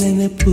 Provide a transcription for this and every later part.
ನೆನಪು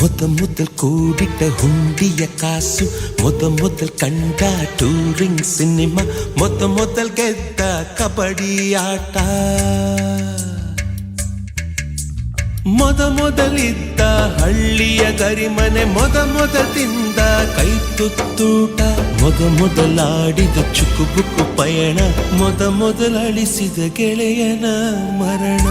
ಮೊದ ಮೊದಲ್ ಕೂಡಿಟ್ಟ ಹುಂಡಿಯ ಕಾಸು ಮೊದಲ್ ಕಂಡ ಟೂರಿಂಗ್ ಸಿನಿಮಾ ಮೊದ ಮೊದಲ್ ಗೆದ್ದ ಕಬಡ್ಡಿ ಆಟ ಮೊದ ಮೊದಲಿದ್ದ ಹಳ್ಳಿಯ ಗರಿಮನೆ ಮೊದ ಮೊದಲಿಂದ ಕೈ ತುತ್ತೂಟ ಮೊದ ಮೊದಲಾಡಿದ ಚುಕುಬುಕು ಪಯಣ ಮೊದ ಗೆಳೆಯನ ಮರಣ